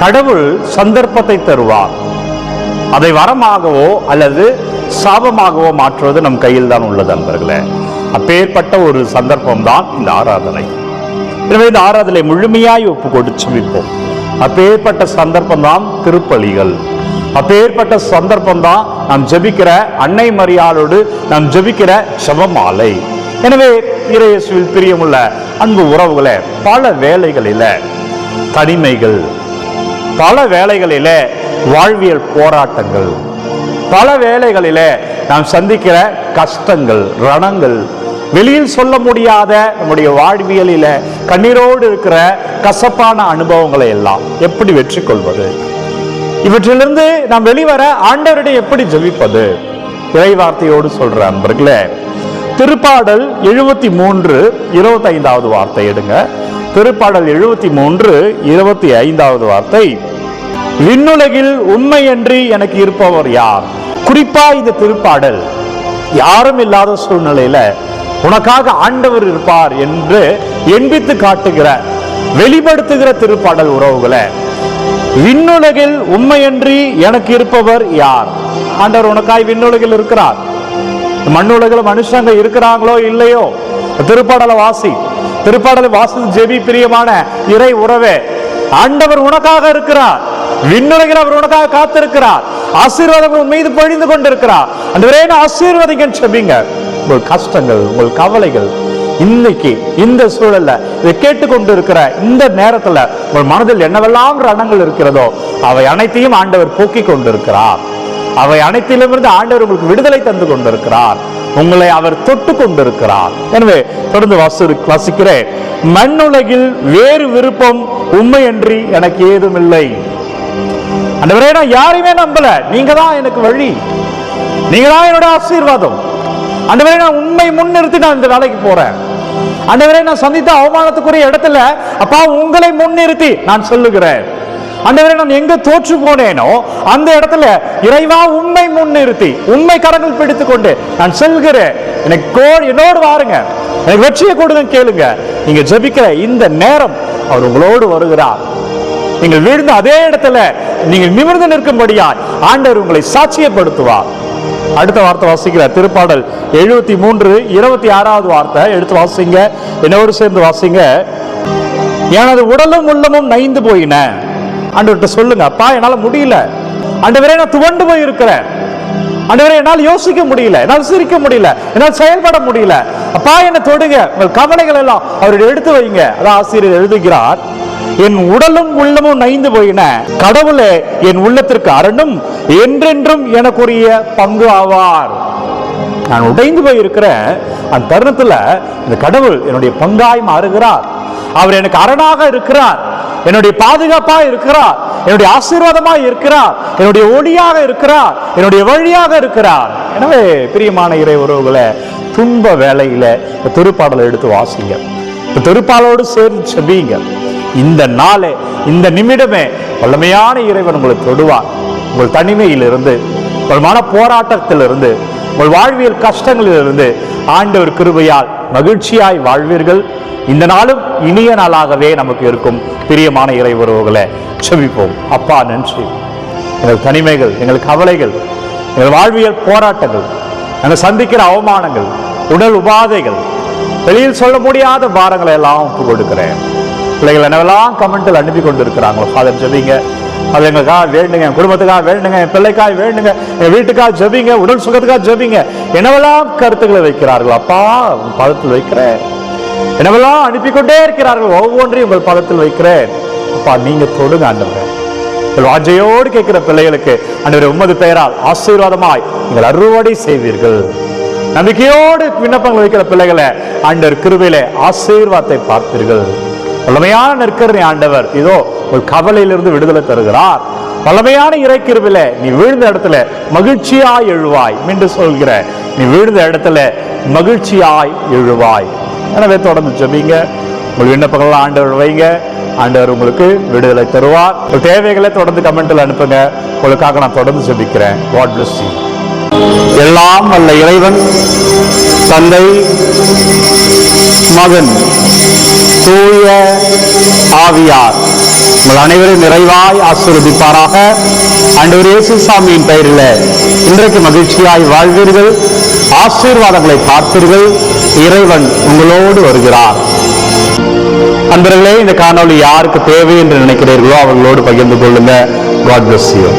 கடவுள் சந்தர்ப்பத்தை தருவார். அதை வரமாகவோ அல்லது சாபமாகவோ மாற்றுவது நம் கையில் தான் உள்ளது அன்பர்களே. அப்பேற்பட்ட ஒரு சந்தர்ப்பம் தான் இந்த ஆராதனை. எனவே இந்த ஆராதனை முழுமையாய் ஒப்பு கொடுத்து விப்போம் அப்பேற்பட்ட சந்தர்ப்பம் தான் திருப்பலிகள். அப்பேற்பட்ட சந்தர்ப்பம் தான் நாம் ஜெபிக்கிற அன்னை மரியாளோடு நாம் ஜெபிக்கிற சபமாலை எனவே இறையசுவில் பிரியமுள்ள அன்பு உறவுகளை பல வேலைகளில் தனிமைகள் பல வேலைகளில வாழ்வியல் போராட்டங்கள் பல வேலைகளில நாம் சந்திக்கிற கஷ்டங்கள் ரணங்கள் வெளியில் சொல்ல முடியாத நம்முடைய வாழ்வியலில கண்ணீரோடு இருக்கிற கசப்பான அனுபவங்களை எல்லாம் எப்படி வெற்றி கொள்வது இவற்றிலிருந்து நாம் வெளிவர ஆண்டவரிடம் எப்படி ஜெபிப்பது? இறைவார்த்தையோடு சொல்ற அன்பர்களே திருப்பாடல் எழுபத்தி மூன்று இருபத்தி ஐந்தாவது வார்த்தை எடுங்க. திருப்பாடல் எழுபத்தி மூன்று இருபத்தி ஐந்தாவது வார்த்தை. விண்ணுலகில் உண்மையன்றி எனக்கு இருப்பவர் யார்? குறிப்பா இந்த திருப்பாடல். யாரும் இல்லாத சூழ்நிலையில உனக்காக ஆண்டவர் இருப்பார் என்று எண்பித்து காட்டுகிற வெளிப்படுத்துகிற திருப்பாடல் உறவுகளை. விண்ணுலகில் உண்மையன்றி எனக்கு இருப்பவர் யார்? ஆண்டவர் உனக்காய் விண்ணுலகில் இருக்கிறார். மண்ணுலகில் மனுஷங்க இருக்கிறாங்களோ இல்லையோ? திருப்பாடலை வாசி. திருப்பாடலை வாசல் ஜெபி பிரியமான இறை உறவே ஆண்டவர் உனக்காக இருக்கிறார். விண்ணுலகில் அவர் உனக்காக காத்திருக்கிறார். ஆசீர்வாதங்கள் உன் மீது பொழிந்து கொண்டிருக்கிறார். அந்த ஆசீர்வாதிங்க செபிங்க உங்கள் கஷ்டங்கள் உங்கள் கவலைகள் இன்னைக்கு இந்த சூழல்ல இதை கேட்டுக்கொண்டு இருக்கிற இந்த நேரத்துல உங்கள் மனதில் என்னவெல்லாம் ரணங்கள் இருக்கிறதோ அவை அனைத்தையும் ஆண்டவர் போக்கிக் கொண்டிருக்கிறார். அவை அனைத்திலுமிருந்து ஆண்டவர் உங்களுக்கு விடுதலை தந்து கொண்டிருக்கிறார். உங்களை அவர் தொட்டு கொண்டிருக்கிறார் எனவே தொடர்ந்து வாசி வாசிக்கிறேன். மண்ணுலகில் வேறு விருப்பம் உண்மையன்றி எனக்கு ஏதும் இல்லை அண்டவரே நான் யாரையுமே நம்பல. நீங்க தான் எனக்கு வழி. நீங்க தான் என்னோட ஆசீர்வாதம். அண்டவரே நான் உண்மை முன்னிறுத்தி நான் இந்த வேலைக்கு போறேன். அண்டவரே நான் சந்தித்த அவமானத்துக்குரிய இடத்துல அப்பா உங்களை முன்னிறுத்தி நான் சொல்லுகிறேன். அண்டவரே நான் எங்க தோற்று போனேனோ அந்த இடத்துல இறைவா உண்மை முன்னிறுத்தி உண்மை கரங்கள் பிடித்து கொண்டு நான் செல்கிறேன். எனக்கு கோ- என்னோடு வாருங்க. எனக்கு வெற்றியை கொடுங்க கேளுங்க. நீங்க ஜெபிக்கிற இந்த நேரம் அவர் உங்களோடு வருகிறார். நீங்கள் விழுந்த அதே இடத்துல நீங்கள் நிமிர்ந்து நிற்கும்படியால் ஆண்டவர் உங்களை சாட்சியப்படுத்துவார். அடுத்த வார்த்தை வாசிக்கிற திருப்பாடல் எழுபத்தி மூன்று இருபத்தி ஆறாவது வார்த்தை. எடுத்து வாசிங்க. என்னோடு சேர்ந்து வாசிங்க. எனது உடலும் உள்ளமும் நைந்து போயின. ஆண்டவர்கிட்ட சொல்லுங்க. அப்பா என்னால முடியல. ஆண்டவரே நான் துவண்டு போய் இருக்கிறேன் ஆண்டவரே என்னால் யோசிக்க முடியல. என்னால் சிரிக்க முடியல. என்னால் செயல்பட முடியல. அப்பா என்ன தொடுங்க. உங்கள் கவலைகள் எல்லாம் அவருடைய எடுத்து வைங்க. அதான் ஆசிரியர் எழுதுகிறார். என் உடலும் உள்ளமும் நைந்து போயின. கடவுளே என் உள்ளத்திற்கு அரணும் என்றென்றும் எனக்குரிய பங்கு ஆவார். நான் உடைந்து போய் இருக்கிறேன் அந்த தருணத்துல இந்த கடவுள் என்னுடைய பங்காய் மாறுகிறார். அவர் எனக்கு அரணாக இருக்கிறார். என்னுடைய பாதுகாப்பா இருக்கிறார். என்னுடைய ஆசீர்வாதமா இருக்கிறார். என்னுடைய ஒளியாக இருக்கிறார். என்னுடைய வழியாக இருக்கிறார். எனவே பிரியமான இறை உறவுகளை துன்ப வேலையில திருப்பாடலை எடுத்து வாசிங்க. இந்த திருப்பாலோடு சேர்ந்து செபிங்க. இந்த நாளே இந்த நிமிடமே வல்லமையான இறைவன் உங்களை தொடுவார். உங்கள் தனிமையிலிருந்து உங்கள் மன போராட்டத்திலிருந்து உங்கள் வாழ்வியல் கஷ்டங்களிலிருந்து ஆண்டவர் கிருபையால் மகிழ்ச்சியாய் வாழ்வீர்கள். இந்த நாளும் இனிய நாளாகவே நமக்கு இருக்கும். பிரியமான இறை உறவுகளை செவிப்போம் அப்பா நன்றி. எங்கள் தனிமைகள் எங்கள் கவலைகள் எங்கள் வாழ்வியல் போராட்டங்கள் நாங்கள் சந்திக்கிற அவமானங்கள் உடல் உபாதைகள் வெளியில் சொல்ல முடியாத பாரங்களை எல்லாம் ஒப்பு கொடுக்கிறேன். பிள்ளைகள் என்னவெல்லாம் கமெண்ட்டில் அனுப்பி கொண்டு இருக்கிறாங்களோ ஃபாதர் ஜெபிங்க. அது எங்களுக்காக வேண்டுங்க. என் குடும்பத்துக்காக வேண்டுங்க என் பிள்ளைக்காக வேண்டுங்க என் வீட்டுக்காக ஜெபிங்க உடல் சுகத்துக்காக ஜெபிங்க. என்னவெல்லாம் கருத்துக்களை வைக்கிறார்கள்? அப்பா உன் பதத்தில் வைக்கிறேன். என்னவெல்லாம் அனுப்பி கொண்டே இருக்கிறார்கள்? ஒவ்வொன்றையும் உங்கள் பதத்தில் வைக்கிறேன். அப்பா நீங்க தொடுங்க ஆண்டவரே. உங்கள் வாஞ்சையோடு கேட்கிற பிள்ளைகளுக்கு அன்றைய உமது பெயரால் ஆசீர்வாதமாய் நீங்கள் அறுவடை செய்வீர்கள். நம்பிக்கையோடு விண்ணப்பங்கள் வைக்கிற பிள்ளைகளை ஆண்டவர் கிருபையிலே ஆசீர்வாதத்தை பார்ப்பீர்கள். வல்லமையான நெற்கரணி ஆண்டவர். இதோ ஒரு கவலையிலிருந்து விடுதலை தருகிறார். வல்லமையான இறைக்கிருவில நீ விழுந்த இடத்துல மகிழ்ச்சியாய் எழுவாய் மீண்டும் சொல்கிற. நீ விழுந்த இடத்துல மகிழ்ச்சியாய் எழுவாய். எனவே தொடர்ந்து சொல்லிங்க உங்கள் விண்ணப்பங்கள்லாம் ஆண்டவர் வைங்க. ஆண்டவர் உங்களுக்கு விடுதலை தருவார். உங்கள் தேவைகளை தொடர்ந்து கமெண்ட்ல அனுப்புங்க. உங்களுக்காக நான் தொடர்ந்து செபிக்கிறேன் காட் பிளஸ் எல்லாம் வல்ல இறைவன் தந்தை மகன் தூய ஆவியார். உங்கள் அனைவரும் நிறைவாய் ஆசீர்வதிப்பாராக. ஆண்டவர் இயேசு சாமியின் பெயரில் இன்றைக்கு மகிழ்ச்சியாய் வாழ்வீர்கள். ஆசீர்வாதங்களை பார்ப்பீர்கள் இறைவன் உங்களோடு வருகிறார். அன்பர்களே இந்த காணொளி யாருக்கு தேவை என்று நினைக்கிறீர்களோ அவர்களோடு பகிர்ந்து கொள்ளுங்க. God bless you